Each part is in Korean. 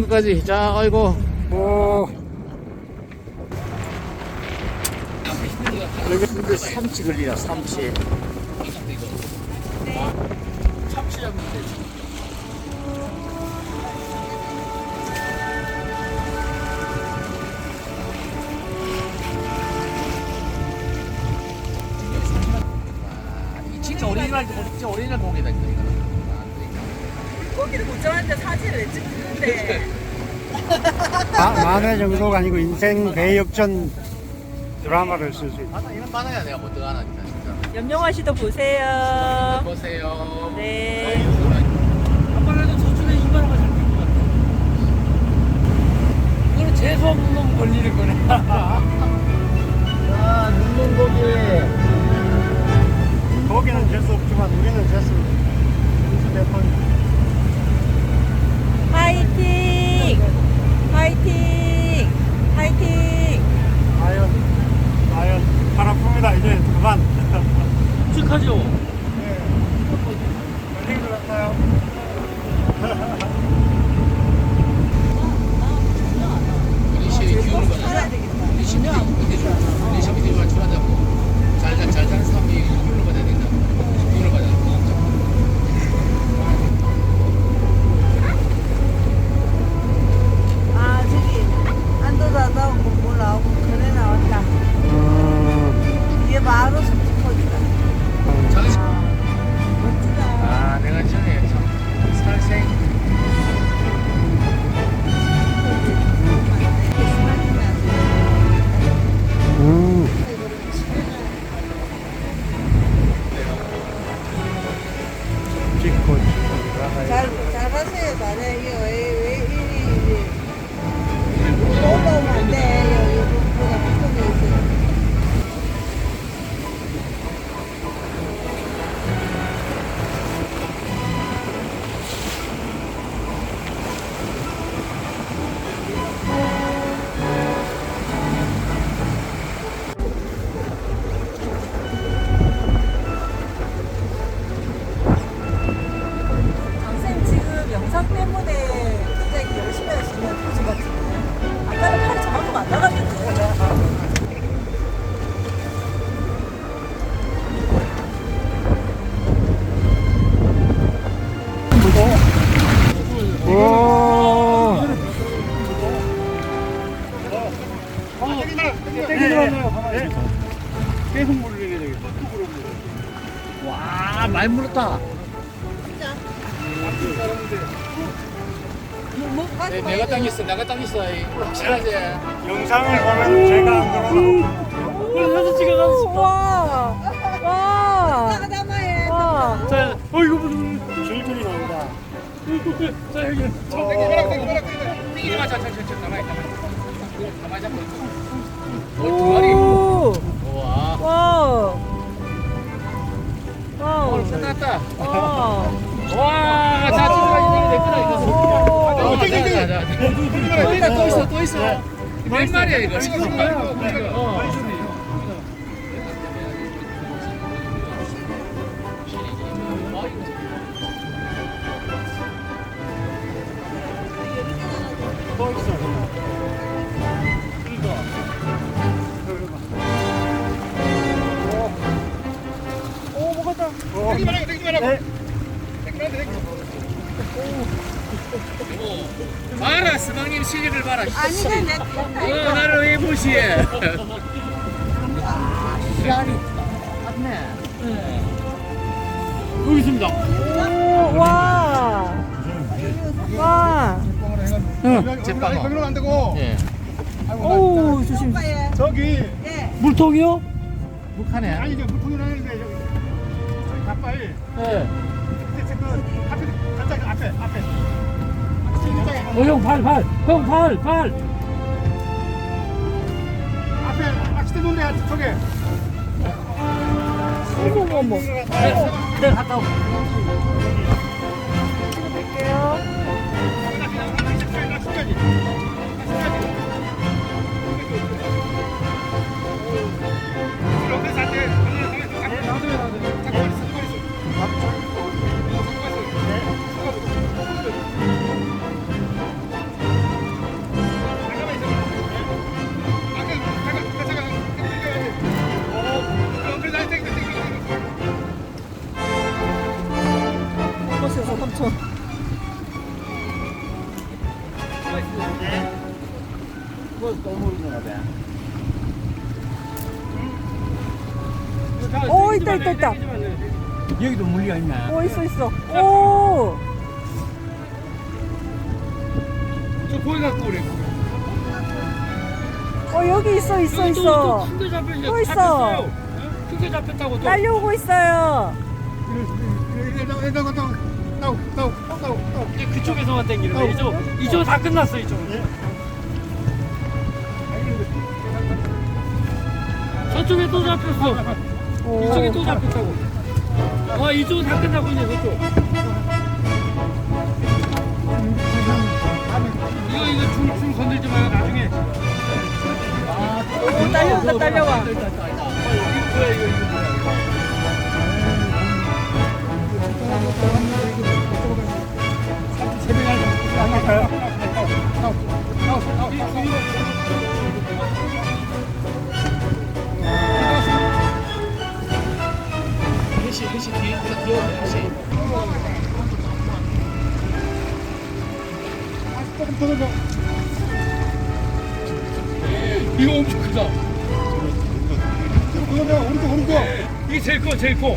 끝까지. 자, 아이고. 오. 여기 근데 삼치 걸리나, 삼치. 참치 잡는 데 진짜 오리지널, 진짜 오리지널 고기다, 이거. 고기를 못 잡았는데 사진을 왜 찍는데? 마, 만회 정도가 아니고 인생 대역전 드라마를 쓸 수 있다. 바다, 이런 바다야 내가 못 들어가나, 진짜. 진짜. 염영화 씨도 보세요. 보세요. 네. 아빠라도 저쪽에 2만 원가 잡힐 것 같아. 이거는 재수 없는 놈 걸리는 거네. 그만. 묵직하죠? 걸린 것 같아요. 시에 기운을 받아. 우리 심리 이때 좀 우리 심리 좀 맞춰가자고. 잘잘 잘자는 사람이 기운을 받아야 된다. 기 가세요 계속 물리게 되겠어. 와, 많이 물었다. 네, 내가 당겼어, 내가 당겼어. 이 확실하지? 영상을 보면 제가 안 그러나. 사진 찍어가지고. 와! 와! 나가다마해 와! 자, 어, 이거 보자. 줄줄이 나온다. 자, 여기. 땡기지 마, 자, 자, 자, 자, 가만히, 가만히. 가만히 잡고 오늘 끝났다. 와! 와, 자, 지금 이거 내 거다, 이거. 어, 자, 자, 자, 자. 또 있어, 또 있어. 몇 마리야, 이거? 어. 또 있어. 봐라, 스방님 시력을 봐라. 아니가 내 어, 나를 왜 무시해? 여기 있습니다. 오, 와! 와! 제빵어. 예. 오, 조심. 오빠의 저기 예 물통이요? 북한에. 아니 저 물통이 나는데 저기 저기 가빠이 예. 그 앞에 저쪽 앞에 앞에 어, 형, 발, 발. 형, 발, 발. 앞에 낚싯대 놓은 데 저게 어머머머. 내가 갔다 올 5천 오 있다 있다 있다 여기도 물리가 있나? 오 있어 있어 오 저 거기 갖고 오래. 어, 여기 있어 있어 있어 큰게 잡혀, 또 있어. 잡혔어요. 큰게 잡혔다고 또. 딸려오고 있어요 이러다가 이러다가 제 그쪽에서만 땡기는 거야. 이쪽 이쪽 다 끝났어 이쪽. 저쪽에 또 잡혔어. 이쪽에 또 잡혔다고. 아 이쪽은 다 끝나고 이제 저쪽. 이거 이거 줄, 줄 건들지 마요 나중에. 오, 딸려온다, 딸려와. 이거 뭐야 이거 이거 이거 엄청 크다. 이게 제일 커, 제일 커.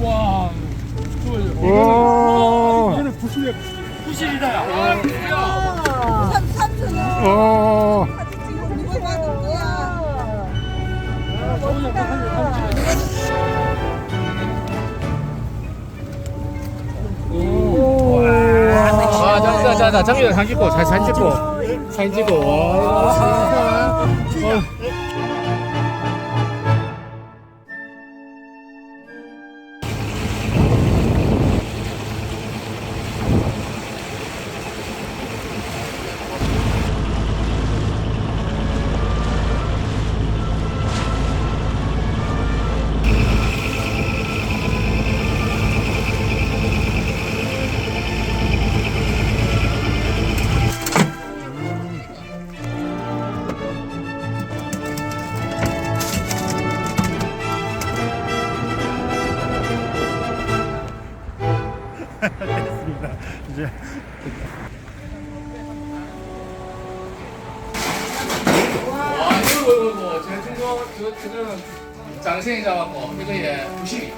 와. 오. 이거는 부실이야, 부실이다. 아, 뭐야. 아, 삼, 삼촌은 오. 지금 누구 받은 거야? 아, 자, 자, 자, 자, 장면 사진 찍고, 잘 사진 찍고, 사진 찍고. 와. 이제 와, 이거, 이거, 이거, 저, 저거, 저, 저거는 장생이 잡았고, 이거 예, 부실이.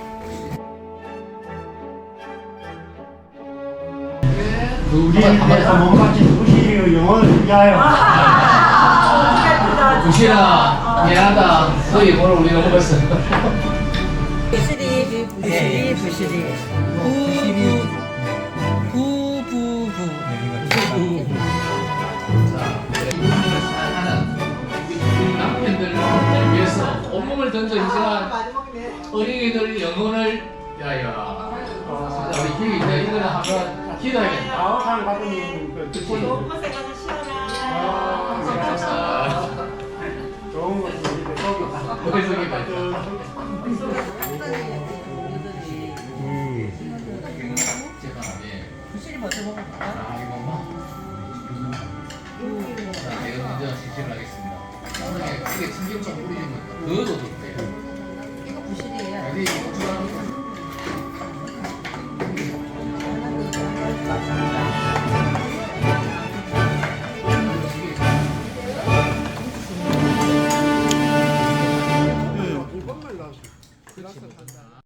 우리 한번더 몸같이 부시리고 영어를 위하여. 부실아, 미안하다. 너희 오늘 우리가 먹었어. 온몸을 던져 희생한 어린이들 영혼을 위하여. 자, 우리 기회 있네. 이거는 한번 기도해야겠다. 아웃한 받은 그 뜻이 자, 좋은 것이 우리 속이 다. 거기 저기 봐. 음.